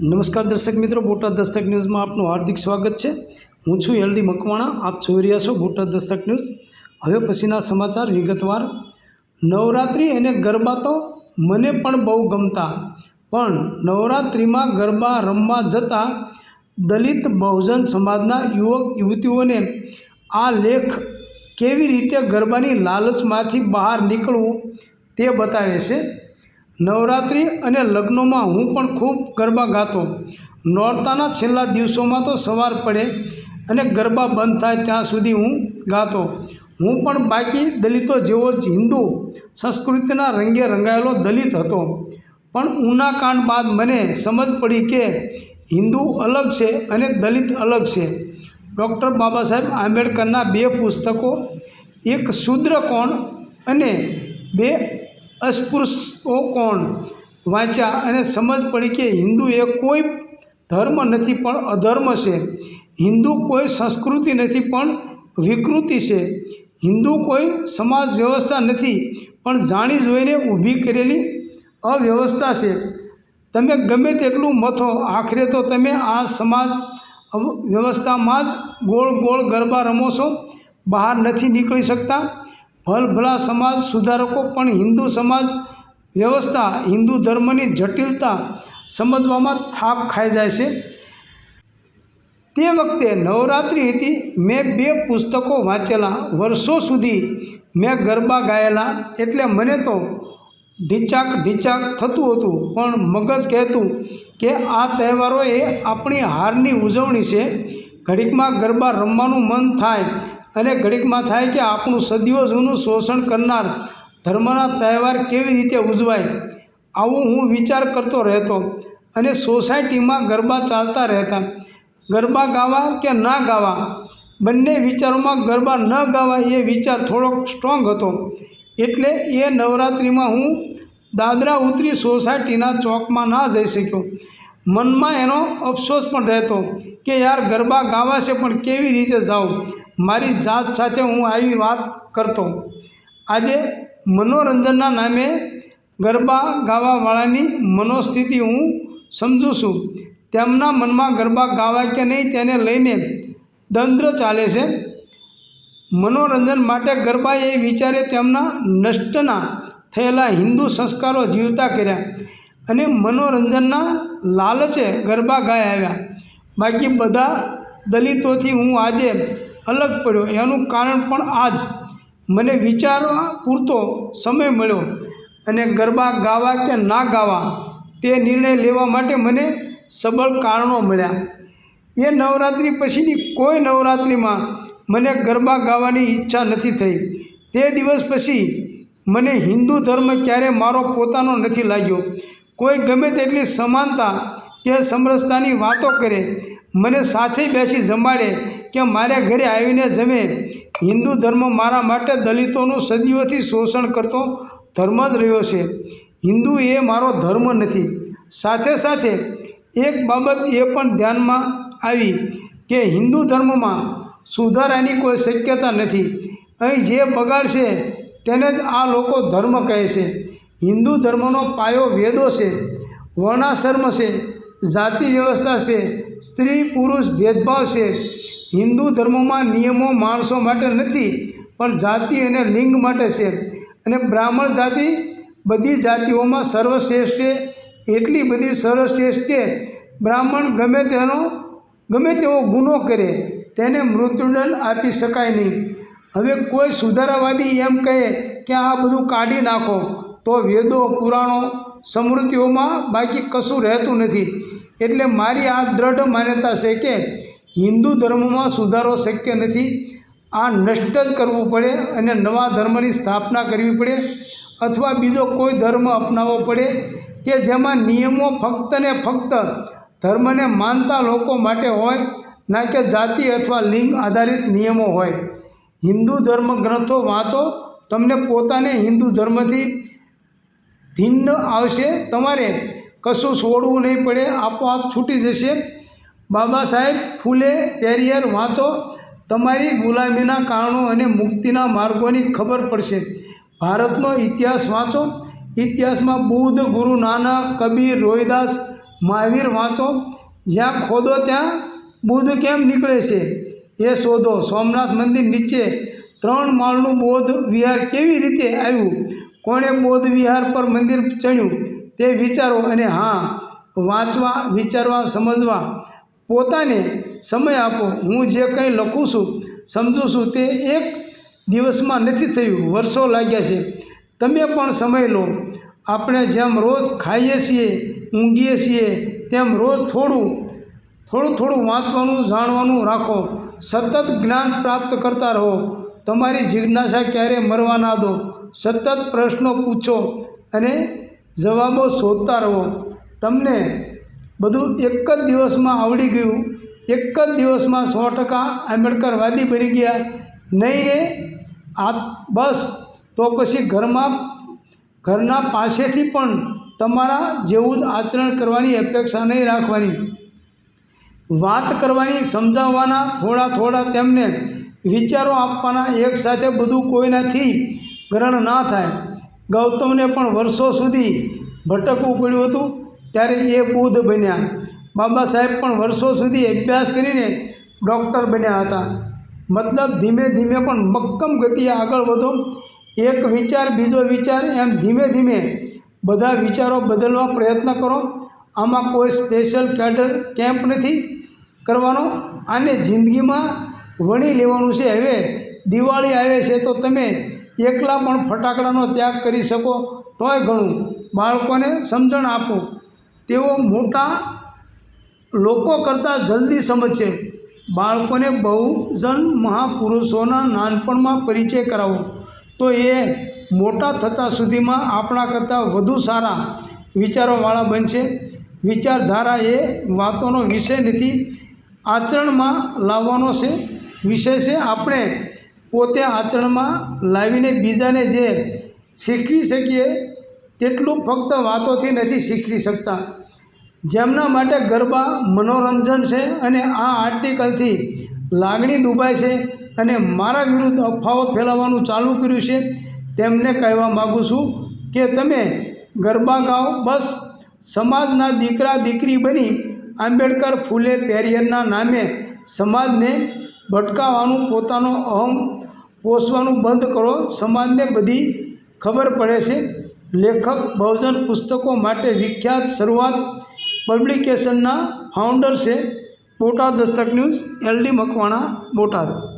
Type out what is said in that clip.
નમસ્કાર દર્શક મિત્રો, બોટાદ દસ્તક ન્યૂઝમાં આપનું હાર્દિક સ્વાગત છે. હું છું એલડી મકવાણા, આપ જોઈ રહ્યા છો બોટાદ દસ્તક ન્યૂઝ. હવે પછીના સમાચાર વિગતવાર. નવરાત્રિ અને ગરબા તો મને પણ બહુ ગમતા, પણ નવરાત્રિમાં ગરબા રમવા જતાં દલિત બહુજન સમાજના યુવક, યુવતીઓને આ લેખ કેવી રીતે ગરબાની લાલચમાંથી બહાર નીકળવું તે બતાવે છે. નવરાત્રિ અને લગ્નોમાં હું પણ ખૂબ ગરબા ગાતો. નોરતાના છેલ્લા દિવસોમાં તો સવાર પડે અને ગરબા બંધ થાય ત્યાં સુધી હું ગાતો. હું પણ બાકી દલિતો જેવો જ હિન્દુ સંસ્કૃતિના રંગે રંગાયેલો દલિત હતો. પણ ઉના કાંડ બાદ મને સમજ પડી કે હિન્દુ અલગ છે અને દલિત અલગ છે. ડૉક્ટર બાબા સાહેબ આંબેડકરના બે પુસ્તકો, એક શૂદ્ર કોણ અને બે અસ્પૃશ્યો કોણ? વાંચ્યા અને સમજ પડી કે હિન્દુ એ કોઈ ધર્મ નથી, પણ અધર્મ છે. હિન્દુ કોઈ સંસ્કૃતિ નથી, પણ વિકૃતિ છે. હિન્દુ કોઈ સમાજ વ્યવસ્થા નથી, પણ જાણી જોઈને ઊભી કરેલી અવ્યવસ્થા છે. તમે ગમે તેટલું મથો, આખરે તો તમે આ સમાજ વ્યવસ્થામાં જ ગોળ ગોળ ગરબા રમો છો. બહાર નથી નીકળી શકતા. ભલભલા સમાજ સુધારકો પણ હિન્દુ સમાજ વ્યવસ્થા, હિન્દુ ધર્મની જટિલતા સમજવામાં થાપ ખાઈ જાય છે. તે વખતે નવરાત્રિ હતી. મેં બે પુસ્તકો વાંચેલા. વર્ષો સુધી મેં ગરબા ગાયેલા. એટલે મને તો ઢીચાક ઢીચાક થતું હતું. પણ મગજ કહેતું કે આ તહેવારો એ આપણી હારની ઉજવણી છે. ઘડીકમાં ગરબા રમવાનું મન થાય. અને ઘડીકમાં થાય કે આપણું સદીઓ જૂનું શોષણ કરનાર ધર્મના તહેવાર કેવી રીતે ઉજવાય, આવું હું વિચાર કરતો રહેતો અને સોસાયટીમાં ગરબા ચાલતા રહેતા. ગરબા ગાવા કે ના ગાવા? બંને વિચારોમાં ગરબા ન ગાવા એ વિચાર થોડોક સ્ટ્રોંગ હતો. એટલે એ નવરાત્રિમાં હું દાદરા ઉતરી સોસાયટીના ચોકમાં ના જઈ શક્યો. મનમાં એનો અફસોસ પણ રહેતો કે યાર ગરબા ગાવા છે પણ કેવી રીતે જાઉં? મારી જાત સાથે હું આવી વાત કરતો. આજે મનોરંજનના નામે ગરબા ગાવાવાળાની મનોસ્થિતિ હું સમજું છું. તેમના મનમાં ગરબા ગાવા કે નહીં તેને લઈને દંદ્ર ચાલે છે. મનોરંજન માટે ગરબા એ વિચારે તેમના નષ્ટના થયેલા હિન્દુ સંસ્કારો જીવતા કર્યા. અને મનોરંજનના લાલચે ગરબા ગાય આવ્યા. બાકી બધા દલિતોથી હું આજે અલગ પડ્યો. એનું કારણ પણ આ જ મને વિચારવા પૂરતો સમય મળ્યો અને ગરબા ગાવા કે ના ગાવા તે નિર્ણય લેવા માટે મને સબળ કારણો મળ્યા. એ નવરાત્રિ પછીની કોઈ નવરાત્રિમાં મને ગરબા ગાવાની ઈચ્છા નથી થઈ. તે દિવસ પછી મને હિન્દુ ધર્મ ક્યારે મારો પોતાનો નથી લાગ્યો. કોઈ ગમે તેટલી સમાનતા કે સમરસતાની વાતો કરે, મને સાથે બેસી જમાડે કે મારે ઘરે આવીને જમે. હિન્દુ ધર્મ મારા માટે દલિતોનું સદીઓથી શોષણ કરતો ધર્મ જ રહ્યો છે. હિન્દુ એ મારો ધર્મ નથી. સાથે સાથે એક બાબત એ પણ ધ્યાનમાં આવી કે હિન્દુ ધર્મમાં સુધારાની કોઈ શક્યતા નથી. અહીં જે બગાડશે તેને જ આ લોકો ધર્મ કહે છે. હિન્દુ ધર્મનો પાયો વેદો છે, વર્ણાશ્રમ છે, જાતિ વ્યવસ્થા છે, સ્ત્રી પુરુષ ભેદભાવ છે. હિન્દુ ધર્મમાં નિયમો માણસો માટે નથી, પણ જાતિ અને લિંગ માટે છે. અને બ્રાહ્મણ જાતિ બધી જાતિઓમાં સર્વશ્રેષ્ઠ છે, એટલી બધી સર્વશ્રેષ્ઠ કે બ્રાહ્મણ ગમે તેનો, ગમે તેવો ગુનો કરે, તેને મૃત્યુદંડ આપી શકાય નહીં. હવે કોઈ સુધારાવાદી એમ કહે કે આ બધું કાઢી નાખો તો વેદો, પુરાણો, સમૃદ્ધિઓમાં બાકી કશું રહેતું નથી. એટલે મારી આ દ્રઢ માન્યતા છે કે હિન્દુ ધર્મમાં સુધારો શક્ય નથી. આ નષ્ટ જ કરવું પડે અને નવા ધર્મની સ્થાપના કરવી પડે અથવા બીજો કોઈ ધર્મ અપનાવવો પડે કે જેમાં નિયમો ફક્ત ને ફક્ત ધર્મને માનતા લોકો માટે હોય, ના કે જાતિ અથવા લિંગ આધારિત નિયમો હોય. હિન્દુ ધર્મ ગ્રંથો વાંચો તમને પોતાને હિન્દુ ધર્મથી ભિન્ન આવશે, તમારે કશું છોડવું નહીં પડે, આપોઆપ છૂટી જશે. બાબા સાહેબ, ફૂલે પેરિયર વાંચો, તમારી ગુલામીના કારણો અને મુક્તિના માર્ગોની ખબર પડશે. ભારતનો ઇતિહાસ વાંચો, ઇતિહાસમાં બુદ્ધ ગુરુ નાનક, કબીર, રોહિદાસ, મહાવીર વાંચો. જ્યાં ખોદો ત્યાં બુદ્ધ કેમ નીકળે છે? એ શોધો. સોમનાથ મંદિર નીચે ત્રણ માળનું બૌદ્ધ વિહાર કેવી રીતે આવ્યું? કોણે બૌદ્ધ વિહાર પર મંદિર ચણ્યું? તે વિચારો અને હા, વાંચવા, વિચારવા, સમજવા. પોતાને સમય આપો. હું જે કંઈ લખું છું, સમજું છું, તે એક દિવસમાં નથી થયું. વર્ષો લાગ્યા છે. તમે પણ સમય લો. આપણે જેમ રોજ ખાઈએ છીએ, ઊંઘીએ છીએ, તેમ રોજ થોડું થોડું થોડું વાંચવાનું, જાણવાનું રાખો. સતત જ્ઞાન પ્રાપ્ત કરતા રહો. તમારી જિજ્ઞાસા ક્યારે મરવા ના દો? સતત પ્રશ્નો પૂછો અને જવાબો શોધતા રહો. તમને બધું એક જ દિવસમાં આવડી ગયું. એક જ દિવસમાં સો ટકા આંબેડકરવાદી બની ગયા. નહીં ને આ બસ. તો પછી ઘરમાં, ઘરના પાસેથી પણ તમારા જેવું જ આચરણ કરવાની અપેક્ષા નહીં રાખવાની. વાત કરવાની, સમજાવવાના થોડા થોડા તેમને વિચારો આપવાના એક સાથે બધું કોઈનાથી ગ્રહણ ના થાય. ગૌતમને પણ વર્ષો સુધી ભટકવું પડ્યું હતું, ત્યારે એ બુદ્ધ બન્યા. બાબા સાહેબ પણ વર્ષો સુધી અભ્યાસ કરીને ડૉક્ટર બન્યા હતા. મતલબ ધીમે ધીમે પણ મક્કમ ગતિએ આગળ વધો. એક વિચાર, બીજો વિચાર, એમ ધીમે ધીમે બધા વિચારો બદલવા પ્રયત્ન કરો. આમાં કોઈ સ્પેશિયલ કેડર કેમ્પ નથી કરવાનો. આને જિંદગીમાં વણી લેવાનું છે. હવે દિવાળી આવે છે તો તમે એકલા પણ ફટાકડાનો ત્યાગ કરી શકો. તોય ઘણું. બાળકોને સમજણ આપો. તેઓ મોટા લોકો કરતાં જલ્દી સમજશે. બાળકોને બહુજન મહાપુરુષોના નાનપણમાં પરિચય કરાવો. તો એ મોટા થતાં સુધીમાં આપણા કરતાં વધુ સારા વિચારોવાળા બનશે. વિચારધારા એ વાતોનો વિષય નથી. આચરણમાં લાવવાનો છે. વિષય છે, આપણે પોતે આચરણમાં લાવીને બીજાને જે શીખવી શકીએ, તેટલું ફક્ત વાતોથી નથી શીખવી શકતા. જેમના માટે ગરબા મનોરંજન છે અને આ આર્ટિકલથી લાગણી દુભાય છે અને મારા વિરુદ્ધ અફવાઓ ફેલાવવાનું ચાલુ કર્યું છે, તેમને કહેવા માગું છું કે તમે ગરબા ગાઓ, બસ. સમાજના દીકરા દીકરી બની આંબેડકર ફૂલે પેરિયરના નામે સમાજને ભટકાવવાનું, પોતાનો અહમ પોષવાનું બંધ કરો. સમાજને બધી ખબર પડે છે. લેખક, બહુજન પુસ્તકો માટે વિખ્યાત શરૂઆત પબ્લિકેશનના ફાઉન્ડર છે. Botad Dastak news LD Makwana, Botad.